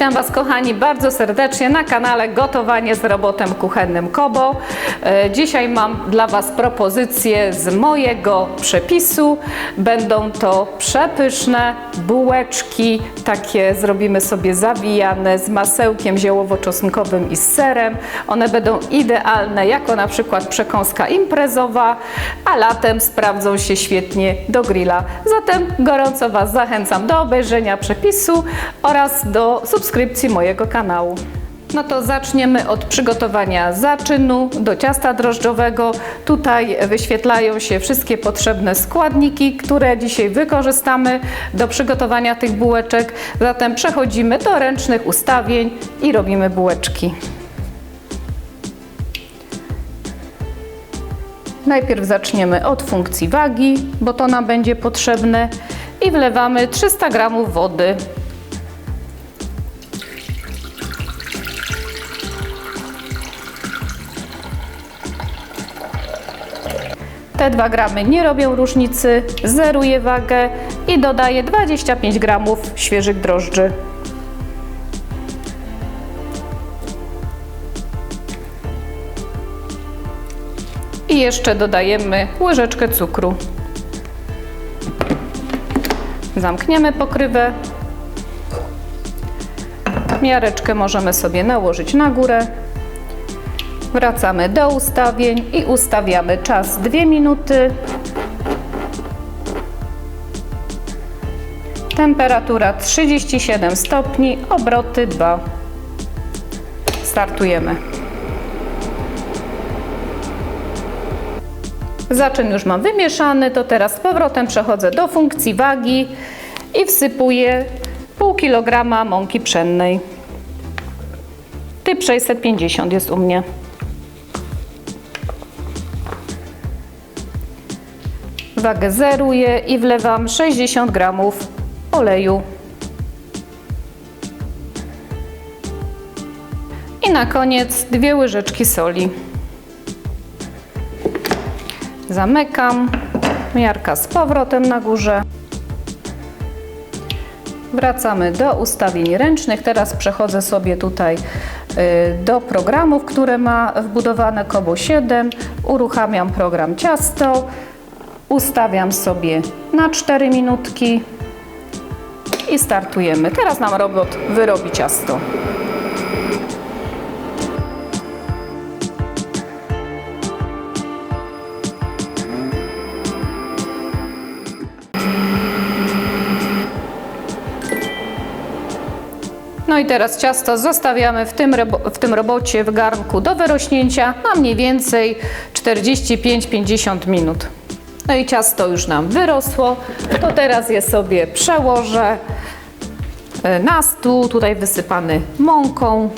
Witam Was kochani bardzo serdecznie na kanale Gotowanie z robotem kuchennym Kobo. E, Dzisiaj mam dla Was propozycje z mojego przepisu. Będą to przepyszne bułeczki, takie zrobimy sobie zawijane z masełkiem ziołowo-czosnkowym i z serem. One będą idealne jako na przykład przekąska imprezowa, a latem sprawdzą się świetnie do grilla. Zatem gorąco Was zachęcam do obejrzenia przepisu oraz do subskrypcji mojego kanału. No to zaczniemy od przygotowania zaczynu do ciasta drożdżowego. Tutaj wyświetlają się wszystkie potrzebne składniki, które dzisiaj wykorzystamy do przygotowania tych bułeczek. Zatem przechodzimy do ręcznych ustawień i robimy bułeczki. Najpierw zaczniemy od funkcji wagi, bo to nam będzie potrzebne i wlewamy 300 g wody. Te 2 gramy nie robią różnicy, zeruję wagę i dodaję 25 gramów świeżych drożdży. I jeszcze dodajemy łyżeczkę cukru. Zamkniemy pokrywę. Miareczkę możemy sobie nałożyć na górę. Wracamy do ustawień i ustawiamy czas 2 minuty. Temperatura 37 stopni, obroty 2. Startujemy. Zaczyn już mam wymieszany, to teraz z powrotem przechodzę do funkcji wagi i wsypuję pół kilograma mąki pszennej. Typ 650 jest u mnie. Wagę zeruję i wlewam 60 gramów oleju. I na koniec dwie łyżeczki soli. Zamykam. Miarka z powrotem na górze. Wracamy do ustawień ręcznych. Teraz przechodzę sobie tutaj y, do programów, które ma wbudowane Kobo 7. Uruchamiam program ciasto. Ustawiam sobie na 4 minutki i startujemy. Teraz nam robot wyrobi ciasto. No i teraz ciasto zostawiamy w tym, w tym robocie w garnku do wyrośnięcia na mniej więcej 45-50 minut. No i ciasto już nam wyrosło, to teraz je sobie przełożę e, na stół, tutaj wysypany mąką.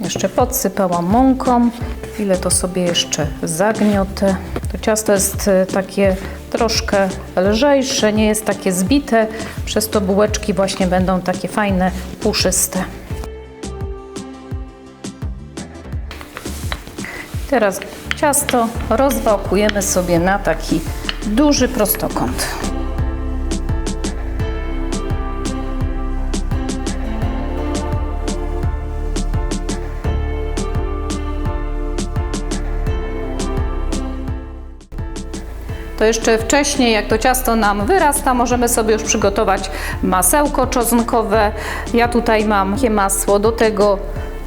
Jeszcze podsypałam mąką. Chwilę to sobie jeszcze zagniotę. To ciasto jest e, takie troszkę lżejsze, nie jest takie zbite, przez to bułeczki właśnie będą takie fajne, puszyste. Teraz ciasto rozwałkujemy sobie na taki duży prostokąt. To jeszcze wcześniej, jak to ciasto nam wyrasta, możemy sobie już przygotować masełko czosnkowe. Ja tutaj mam takie masło, do tego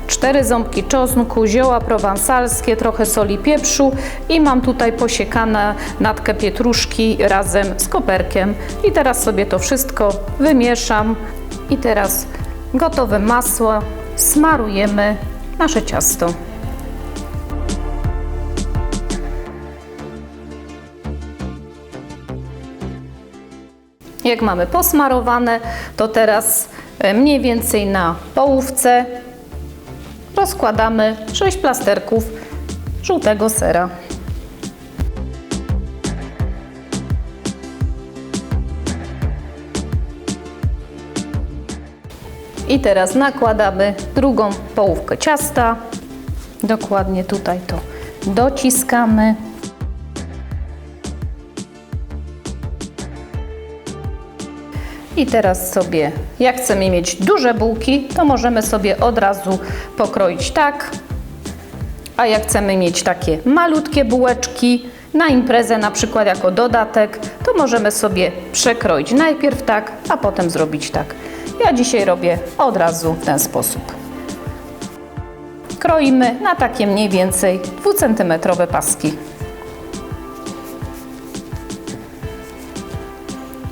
cztery ząbki czosnku, zioła prowansalskie, trochę soli pieprzu i mam tutaj posiekane natkę pietruszki razem z koperkiem. I teraz sobie to wszystko wymieszam i teraz gotowe masło smarujemy nasze ciasto. Jak mamy posmarowane, to teraz e, mniej więcej na połówce rozkładamy 6 plasterków żółtego sera. I teraz nakładamy drugą połówkę ciasta. Dokładnie tutaj to dociskamy. I teraz sobie, jak chcemy mieć duże bułki, to możemy sobie od razu pokroić tak. A jak chcemy mieć takie malutkie bułeczki na imprezę, na przykład jako dodatek, to możemy sobie przekroić najpierw tak, a potem zrobić tak. Ja dzisiaj robię od razu w ten sposób. Kroimy na takie mniej więcej 2 cm paski.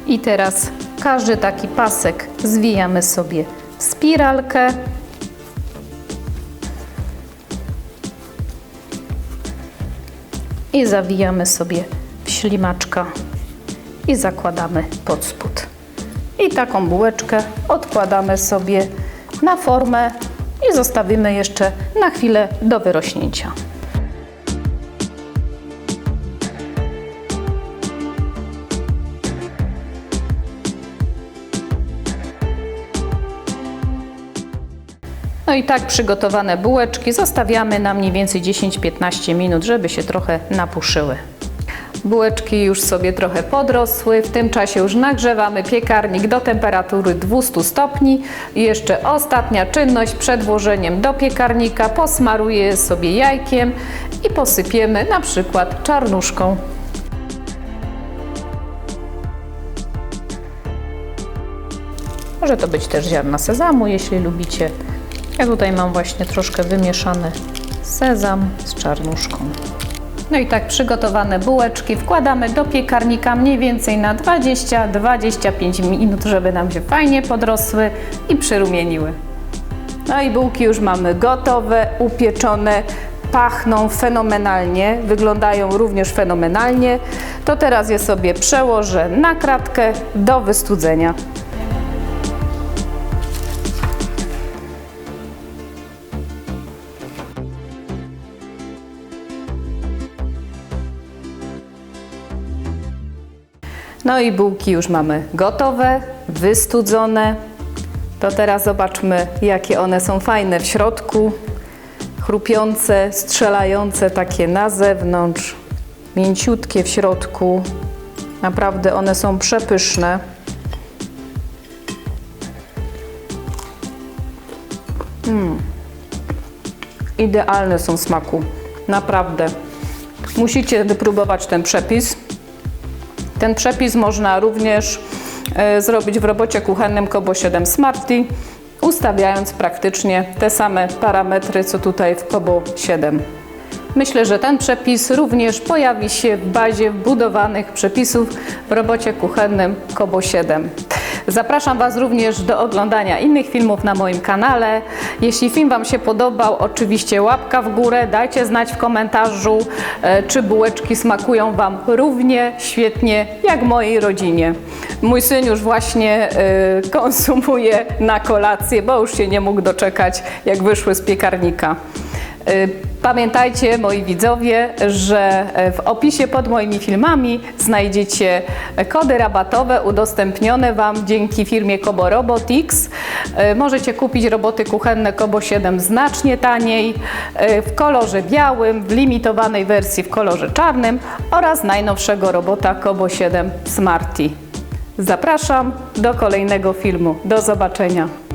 I teraz każdy taki pasek zwijamy sobie w spiralkę. I zawijamy sobie w ślimaczka i zakładamy pod spód. I taką bułeczkę odkładamy sobie na formę i zostawimy jeszcze na chwilę do wyrośnięcia. No i tak przygotowane bułeczki zostawiamy na mniej więcej 10-15 minut, żeby się trochę napuszyły. Bułeczki już sobie trochę podrosły, w tym czasie już nagrzewamy piekarnik do temperatury 200 stopni. I jeszcze ostatnia czynność przed włożeniem do piekarnika. Posmaruję sobie jajkiem i posypiemy na przykład czarnuszką. Może to być też ziarna sezamu, jeśli lubicie. Ja tutaj mam właśnie troszkę wymieszany sezam z czarnuszką. No i tak przygotowane bułeczki wkładamy do piekarnika mniej więcej na 20-25 minut, żeby nam się fajnie podrosły i przyrumieniły. No i bułki już mamy gotowe, upieczone, pachną fenomenalnie, wyglądają również fenomenalnie. To teraz je sobie przełożę na kratkę do wystudzenia. No i bułki już mamy gotowe, wystudzone. To teraz zobaczmy, jakie one są fajne w środku. Chrupiące, strzelające takie na zewnątrz, mięciutkie w środku. Naprawdę one są przepyszne. Mm. Idealne są smaku. Naprawdę. Musicie wypróbować ten przepis. Ten przepis można również e, zrobić w robocie kuchennym Kobo 7 Smarty, ustawiając praktycznie te same parametry, co tutaj w Kobo 7. Myślę, że ten przepis również pojawi się w bazie wbudowanych przepisów w robocie kuchennym Kobo 7. Zapraszam Was również do oglądania innych filmów na moim kanale. Jeśli film Wam się podobał, oczywiście łapka w górę, dajcie znać w komentarzu, e, czy bułeczki smakują Wam równie świetnie jak mojej rodzinie. Mój syn już właśnie e, konsumuje na kolację, bo już się nie mógł doczekać, jak wyszły z piekarnika. Pamiętajcie, moi widzowie, że e, w opisie pod moimi filmami znajdziecie kody rabatowe udostępnione Wam dzięki firmie Kobo Robotics. E, Możecie kupić roboty kuchenne Kobo 7 znacznie taniej, e, w kolorze białym, w limitowanej wersji w kolorze czarnym oraz najnowszego robota Kobo 7 Smarty. Zapraszam do kolejnego filmu. Do zobaczenia.